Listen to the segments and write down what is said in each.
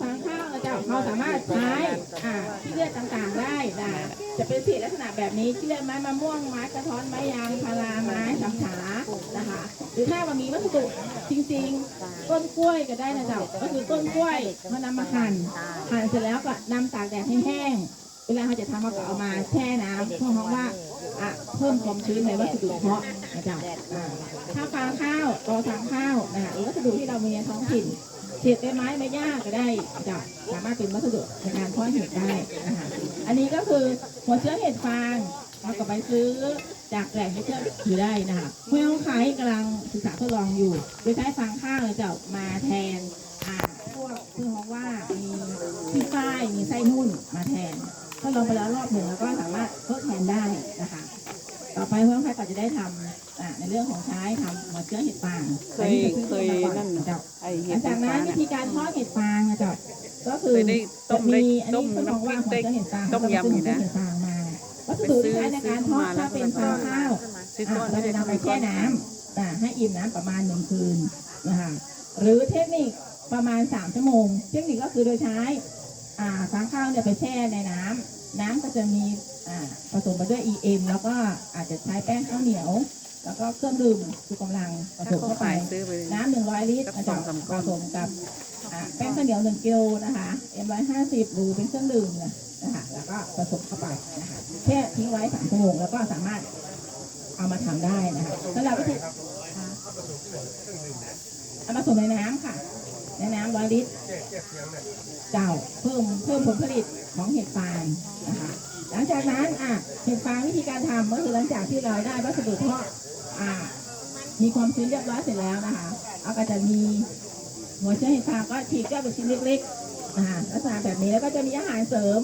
ฟางข้าวนะเจ้าเราสามารถใช้อ่าที่เลือดต่างๆได้นะจะเป็นสีลักษณะแบบนี้ที่เลือดไม้มะม่วงไม้กระท้อนไม้ยางพาราไม้สำฉานะคะ หรือถ้ามันมีวัสดุจริงๆ ต้นกล้วยก็ได้นะเจ้าก็คือต้นกล้วยเขานำมาหั่นหั่นเสร็จแล้วก็นำตากแดดให้แห้งเวลาเขาจะทำเขาก็เอามาแช่น้ำเพราะเขาว่าอะเพิ่มความชื้นในวัสดุเพาะนะจ้าอ่าถ้าฟางข้าวตอทางข้าวนะคะหรือวัสดุที่เรามีในท้องถิ่น เศษใบไม้ใบหญ้าก็ได้จะสามารถเป็นวัสดุในการเพาะเห็ดได้นะคะอันนี้ก็คือหัวเชื้อเห็ดฟางเราก็ไปซื้อจากแหล่งที่เชื่อถือได้นะคะเมื่อเขาขายกำลังศึกษาทดลองอยู่ โดยใช้ฟางข้าวจะมาแทนอ่าพวกเพื่อเพราะว่ามีที่ฝ้ายมีไส้นุ่นมาแทนทดลองไปแล้วรอบหนึ่งแล้วก็สามารถทดแทนได้นะคะ ต่อไปเพื่อนใครก็จะได้ทำ อ่าในเรื่องของใช้ทำหัวเชื้อเห็ดฟางเคยเคยนั่น เจ้าไอหเห็ลัดงจากนั้นฟ้าวิน่ะธีการทอดเห็ดฟางอะเจ้าก็คือเคยได้ต้มได้จะอันต้นี้มเขาบอกว่าน้ำพริหัวกได้เชื้อเห็ดฟางต้มยำอยู่นะ เห็ดฟางมาวัสดุที่ใช้ในการทอดถ้าเป็นฟางข้าวซื้ออะก้อนเราจะนำไปแช่น้ำอะให้อิ่มน้ำประมาณหนึ่งคืนนะคะหรือเทคนิคประมาณสามชั่วโมง เทคนิคก็คือโดยใช้อ่าฟางข้าวเนี่ยไปแช่ในน้ำ น้ำก็จะมีอ่าผสมไปด้วย EM แล้วก็อาจจะใช้แป้งข้าวเหนียว แล้วก็เครื่องดื่มชูกำลังผสถ้ามเขาเข้าไปขายซื้อไปน้ำหนึ่งร้อยลิตรสักนะสอจ๊ะงสามผก้อนสมกับอ่าแป้งข้าวเหนียวหนึ่งกิโลนะคะเอ็มร้อยห้าสิบหรือเป็นเครื่องดื่มเนี่ยนะคะแล้วก็ผสมเข้าไปนะคะแค่ทิ้งไว้สามชั่วโมงแล้วก็สามารถเอามาทำได้นะคะสำหรับวิธีเอามาผสมในน้ำค่ะ ในน้ำร้อยลิตรเจ้าเพิ่มเพิ่มผลผลิตของเห็ดฟางนะคะหลังจากนั้นอะเห็ดฟางวิธีการทำก็คือหลังจากที่เราได้วัสดุเพาะ อ่า มีความชื้นเรียบร้อยเสร็จแล้วนะคะเอาก็จะมีหัวเชื้อเห็ดฟางก็ฉีกก็เป็นชิ้นเล็กๆลักษณะแบบนี้แล้วก็จะมีอาหารเสริม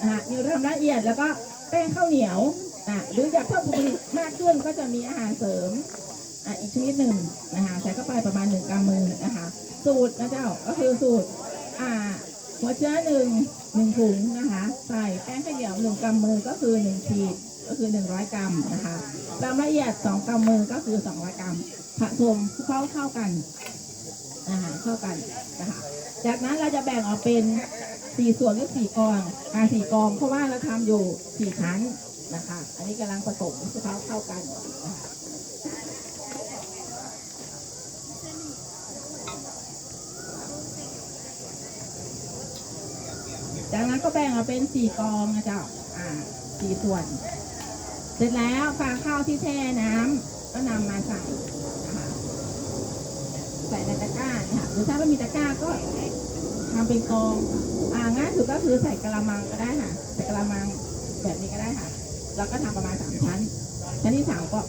นะคะมีความละเอียดแล้วก็แป้งข้าวเหนียวอะหรืออยากเพิ่มผลิตมากขึ้นก็จะมีอาหารเสริมอะอีกชนิดหนึ่งนะคะใส่เข้าไปประมาณหนึ่งกำมือนะคะ สูตรนะเจ้าก็คือสูตรอ่าหัวเชื้อหนึ่งหนึ่งถุงนะคะ ใส่แป้งข้าวเหนียวหนึ่งกำมือก็คือหนึ่งขีด ก็คือหนึ่งร้อยกรัมนะคะความละเอียดสองกำมือก็คือสองร้อยกรัมผสมเข้าเข้ากันอาหารเข้ากันนะคะจากนั้นเราจะแบ่งออกเป็นสี่ส่วนหรือสี่กองอ่าสี่กอง เพราะว่าเราทำอยู่สี่ชั้นนะคะ อันนี้กำลังผสมเข้าเข้ากันจากนั้นก็แบ่งออกเป็นสี่กองนะจ้าอ่าสี่ส่วน เสร็จแล้วฟางข้าวที่แช่น้ำก็นำมาใส่นะคะใส่ในตะกร้าค่ะหรือถ้าไม่มีตะกร้าก็ทำเป็นกองอ่าง่ายสุดก็คือใส่กระมังก็ได้ค่ะใส่กระมังแบบนี้ก็ได้ค่ะ แล้วก็ทำประมาณสามชั้น ชั้นที่สามก็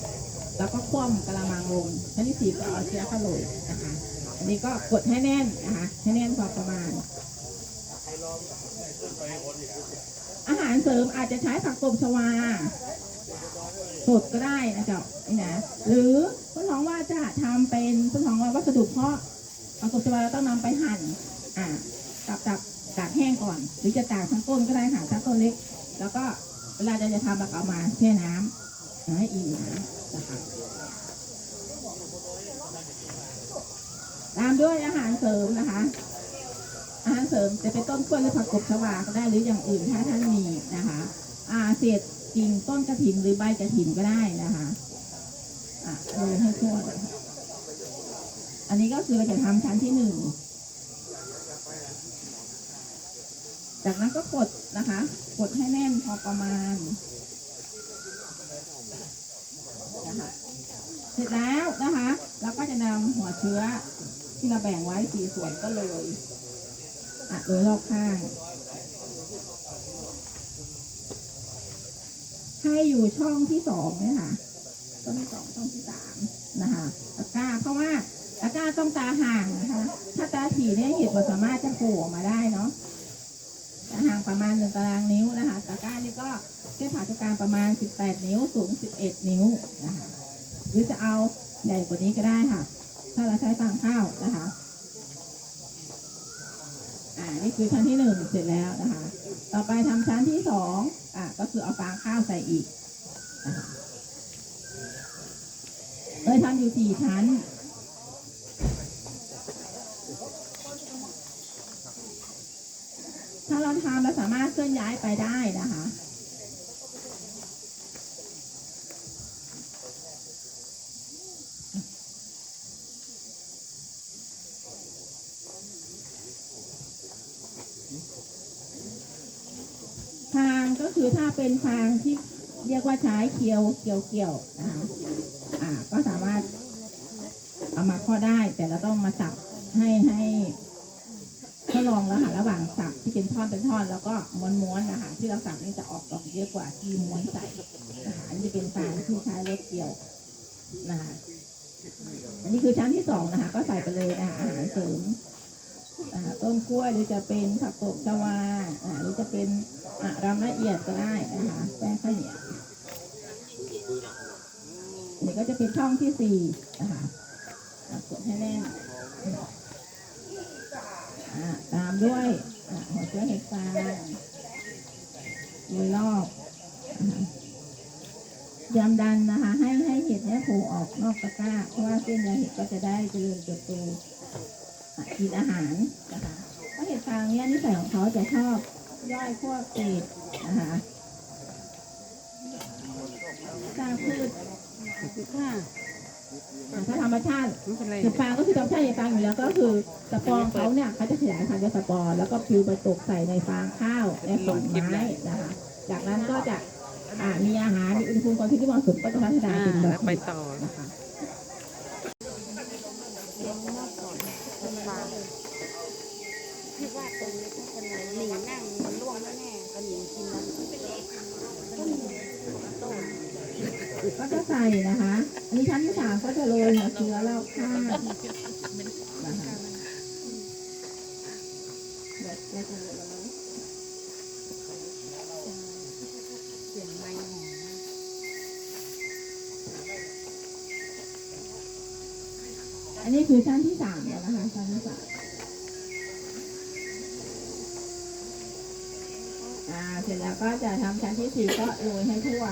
แล้วก็คว่ำกระมังลงชั้นที่สี่ก็เอาเชื้อเข้าโรยนะคะอันนี้ก็กดให้แน่นนะคะให้แน่นพอประมาณ อาหารเสริมอาจจะใช้ผักตบชวา สดก็ได้นะเจ้านี่นะหรือทดลองว่าจะทำเป็นทดลองว่าวัสดุเพาะเอาตัวชวาเราต้องนำไปหั่นอ่าตับตับตากแห้งก่อน หรือจะตากทั้งต้นก็ได้ค่ะทั้งต้นเล็ก แล้วก็เวลาจะจะทำเราก็เอามาแช่น้ำเอาให้อิ่มน้ำนะคะตามด้วยอาหารเสริมนะคะ อาหารเสริมจะเป็นต้นกล้วยหรือผักกบชวาก็ได้หรืออย่างอื่นถ้าท่านมีนะคะ อ่าเศษ กิ่งต้นกระถินหรือใบกระถินก็ได้นะคะอะโรยให้ทั่วอันนี้ก็คือเราจะทำชั้นที่หนึ่งจากนั้นก็กดนะคะ กดให้แน่นพอประมาณนะคะเสร็จแล้วนะคะเราก็จะนำหัวเชื้อที่เราแบ่งไว้สี่ส่วนก็โรยอะโรยรอบข้าง ให้อยู่ช่องที่สองเนี่ยค่ะช่องที่สองช่องที่สามนะคะตะกร้าเพราะว่าตะกร้าต้องตาห่างนะคะ ถ้าตาถี่เนี่ยเห็ดมันสามารถจะโผล่ออกมาได้เนาะตาห่างประมาณหนึ่งตารางนิ้วนะคะตะกร้านี่ก็เส้นผ่าศูนย์กลางประมาณสิบแปดนิ้วสูงสิบเอ็ดนิ้วนะคะหรือจะเอาใหญ่กว่านี้ก็ได้ค่ะ ถ้าเราใช้ฟางข้าวนะคะอ่านี่คือชั้นที่หนึ่งเสร็จแล้วนะคะ ต่อไปทำชั้นที่สอง อะก็คือเอาฟางข้าวใส่อีกนะคะเลยทำอยู่สี่ชั้นถ้าเราทำเราสามารถเคลื่อนย้ายไปได้นะคะ คือถ้าเป็นฟางที่เรียกว่าใช้เคียวเกี่ยวเกี่ยวนะคะอ่า ก็สามารถเอามาข้อได้แต่เราต้องมาสับให้ให้ทดลองแล้วค่ะระหว่างสับที่เป็นท่อนเป็นท่อนแล้วก็ม้วนๆนะคะที่เราสับนี่จะออกดอกเยอะกว่าที่ม้วนใส่นะคะอันนี้เป็นฟางที่ใช้รถเกี่ยวนะคะอันนี้คือชั้นที่สองนะคะ ก็ใส่ไปเลยอาหารเสริม ต้นกล้วยหรือจะเป็นผักตบชวาอ่าหรือจะเป็นอ่ารำละเอียดก็ได้นะคะแป้งข้าวเหนียวนี่ก็จะเป็นช่องที่สี่นะคะกดให้แน่นตามด้วยหัวเชื้อเห็ดฟางโดยรอบยำดันนะคะ ให้ให้เห็ดเนี้ยโผล่ออกนอกตะกร้า เพราะว่าเส้นใยเห็ดก็จะได้เจริญเติบโต กินอาหารนะคะเพราะเห็ดฟางเนี่ยนิสัยของเขาจะชอบย่อยพวกเศษนะคะสร้างพืชค่ะอะถ้าธรรมชาติไม่เป็นไรเห็ดฟางก็คือธรรมชาติเห็ดฟางอยู่แล้วก็คือสปอร์เขาเนี่ยเขาจะขยายพันธุ์ด้วยสปอร์แล้วก็ปลิวไปตกใส่ในฟางข้าวในขอนไม้นะคะ จากนั้นก็จะอ่ามีอาหารมีอุณหภูมิความชื้นที่เหมาะสมก็จะพัฒนาอ่าเป็นดอแล้กวไปเห็ดต่อนะคะ คิดว่าตรงนี้ถ้าคนไหนหนีนั่งมันล่วงแน่ๆก็หนีกินนั้นต้นต้น ก็จะใส่นะคะ อันนี้ชั้นที่สามก็จะโรยหัวเชื้อรอบข้างนะคะแบบจะจะโรยแล้วเสียงไม้หอมอันนี้คือชั้นที่สามแล้วนะคะชั้นที่สามอ่าเสร็จแล้วก็จะทำชั้นที่สี่ก็โรยให้ทั่ว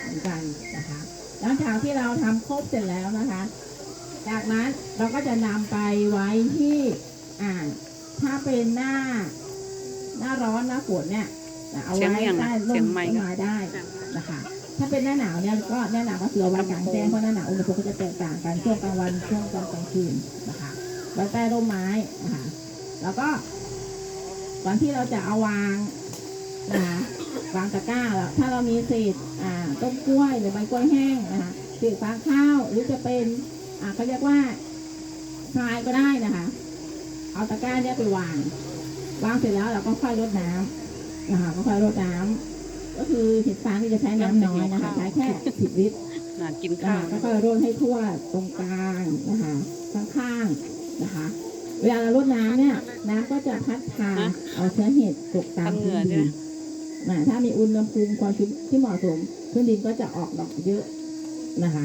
เหมือนกันนะคะ หลังจากที่เราทำครบเสร็จแล้วนะคะ จากนั้นเราก็จะนำไปไว้ที่อ่าถ้าเป็นหน้า หน้าร้อนหน้าฝนเนี่ยเอาเชียงไว้เมียงใต้ร่เชียมงใหม่ต้นก็ไม้ได้นะคะ ถ้าเป็นหน้าหนาวเนี่ยก็หน้าหนาวก็คือเอาไว้กลางแจ้งเพราะหน้าหนาวอุณหภูมิก็จะแตกต่างกันช่วงกลางวันช่วงกลางกลางคืนนะคะไว้ใต้ร่มไม้นะคะแล้วก็ก่อนที่เราจะเอาวางนะคะ วางตะกร้าแล้วถ้าเรามีเศษอ่าต้นกล้วยหรือใบกล้วยแห้งนะคะเศษฟางข้าวหรือจะเป็นอ่าเขาเรียกว่าทรายก็ได้นะคะ เอาตะกร้าเนี่ยไปวางวางเสร็จแล้วเราก็ค่อยรดน้ำนะคะก็ค่อยรดน้ำก็คือเห็ดฟางที่จะใช้น้ำน้อยนะคะใช้แค่สิบลิตรน่ากินนะข้าคะวแล้วก็รดให้ทั่วตรงกลางนะคะข้างๆนะคะ เวลาเรารดน้ำเนี่ย น้ำก็จะพัดพาเอาเชื้อเห็ดตกตามพื้นดินนะ ถ้ามีอุณหภูมิความชื้นที่เหมาะสมพื้นดินก็จะออกดอกเยอะนะคะ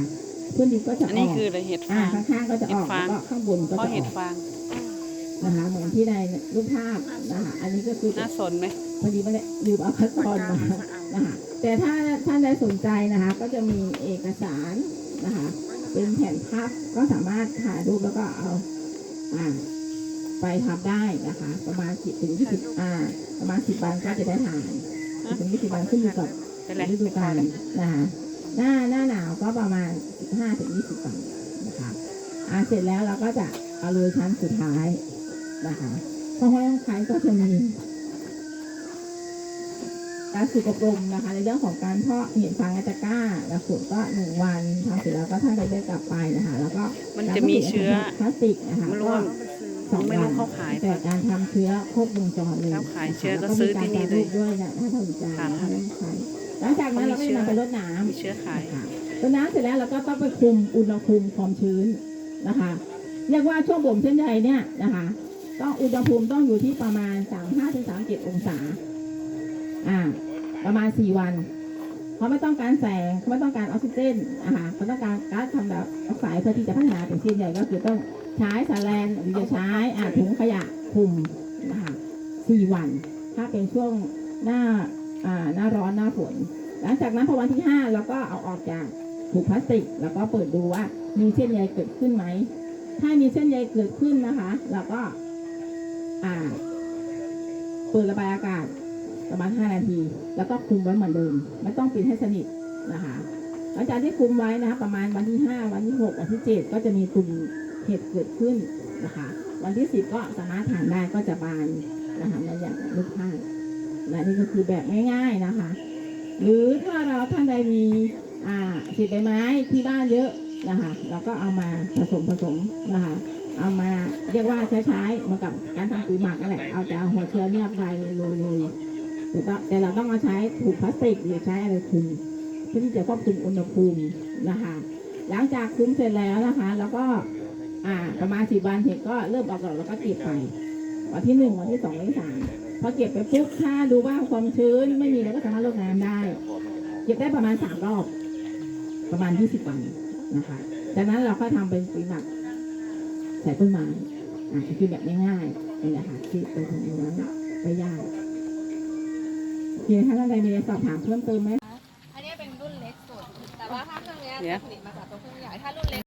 พื้นดินก็จะอันอนี้อกคืออะไรเห็ดอ่าฟางข้างๆก็จะออกเห็ดฟางแล้วก็ข้างบนก็เพราะจะอเห็อดกฟางนะคะเหมือนที่ในรูปภาพนะคะอันนี้ก็คือน่าสนไหมพอดีไม่ได้ลืมเอาคัดตอนมานะคะแต่ถ้าท่านใดสนใจนะคะ ก็จะมีเอกสารนะคะ เป็นแผ่นพับก็สามารถถ่ายรูปแล้วก็เอาอ่าไปทำได้นะคะ ประมาณสิบถึงยี่สิบอ่า ประมาณสิบวันก็จะได้ทาน สิบถึงยี่สิบวันขึ้นอยู่กับฤดูกาลนะคะหน้าหน้าหนาวก็ประมาณสิบห้าถึงยี่สิบวันนะคะอ่าเสร็จแล้วเราก็จะเอาเลยชั้นสุดท้ายนะคะเพราะว่าใช้ก็จะมีการฝึกอบรมนะคะ ในเรื่องของการเพาะเห็ดฟางในตะก้าหลักสูตรก็หนึ่งวันทำเสร็จแล้วก็ท่านได้กลับไปนะคะ แล้วก็มันจะมีเชื้อพลาสติกนะคะไม่รู้ก็ว่าสองไม่วัรู้นเขาขายแต่การทำเชื้อครบวงจรเลยเขาขายเชื้อก็แล้วซื้อมีารที่นี่เลยแปรรูปด้วยนะถ้าสนใจค่ะนะคะใช่หลังจากนั้นเราก็จะนำไปรดน้ำมีเชื้อขายค่ะรดน้ำเสร็จแล้วเราก็ต้องไปคุมอุณหภูมิความชื้นนะคะเรียกว่าช่วงบ่มเส้นใยเนี่ยนะคะต้องอุณหภูมิต้องอยู่ที่ประมาณ 35ถึง37 องศา อ่า ประมาณ 4 วัน เขาไม่ต้องการแสงเขาไม่ต้องการออกซิเจนนะคะเขาต้องการก๊าซคาร์บอนไดออกไซด์เพื่อที่จะพัฒนาเป็นเส้นใยก็คือต้อง ใช้สารแลนหรือจะใช้อาถุงขยะคลุมนะคะ4วัน ถ้าเป็นช่วงหน้าหน้าร้อนหน้าฝน หลังจากนั้นพอวันที่5เราก็เอาออกจากถุงพลาสติก แล้วก็เปิดดูว่ามีเส้นใยเกิดขึ้นไหม ถ้ามีเส้นใยเกิดขึ้นนะคะเราก็อ่าตปิดระบายอากาศประมาณ 5 นาที แล้วก็คลุมไว้เหมือนเดิม ไม่ต้องปิดให้สนิทนะคะหลังจากที่คลุมไว้นะคะประมาณวันที่ 5 วันที่ 6 วันที่ 7 ก็จะมีตุ่ม เห็ดเกิดขึ้นนะคะ วันที่10ก็สามารถทานได้ก็จะบานนะคะในอย่างรูปภาพและนี่ก็คือแบบง่าย ๆนะคะ หรือถ้าเราท่านใดมีอ่าสีใบไม้ที่บ้านเยอะนะคะเราก็เอามาผสมผสมนะคะ เอามาเรียกว่าใช้ใช้เหมือนกับการทำปุ๋ยหมักนั่นแหละเอาแต่เอาหัวเชื้อเนี่ยไปโรยเลยแต่แต่เราต้องเอาใช้ถุงพลาสติกหรือใช้อะไรคลุมเพื่อที่จะควบคุมอุณหภูมินะคะ หลังจากคลุมเสร็จแล้วนะคะ แล้วก็ อ่า ประมาณสี่วันเห็ดก็เริ่มออกดอกแล้วก็เก็บไปวันที่หนึ่งวันที่สองวันที่สามพอเก็บไปปุ๊บถ้าดูว่าความชื้นไม่มีเราก็สามารถลดน้ำได้ เก็บได้ประมาณสามรอบ ประมาณยี่สิบวันนะคะจากนั้นเราก็ทำเป็นปุ๋ยหมักใส่ต้นไม้อะคือแบบง่ายๆนี่แหละค่ะที่ไปทำนั้นไปยากเคถ้าท่านใดมีสอบถามเพิ่มเติมไหมอันนี้เป็นรุ่นเล็กสุด แต่ว่าถ้าเครื่องนี้จะผลิตมาจากตัวเครื่องใหญ่ถ้ารุ่นเล็ก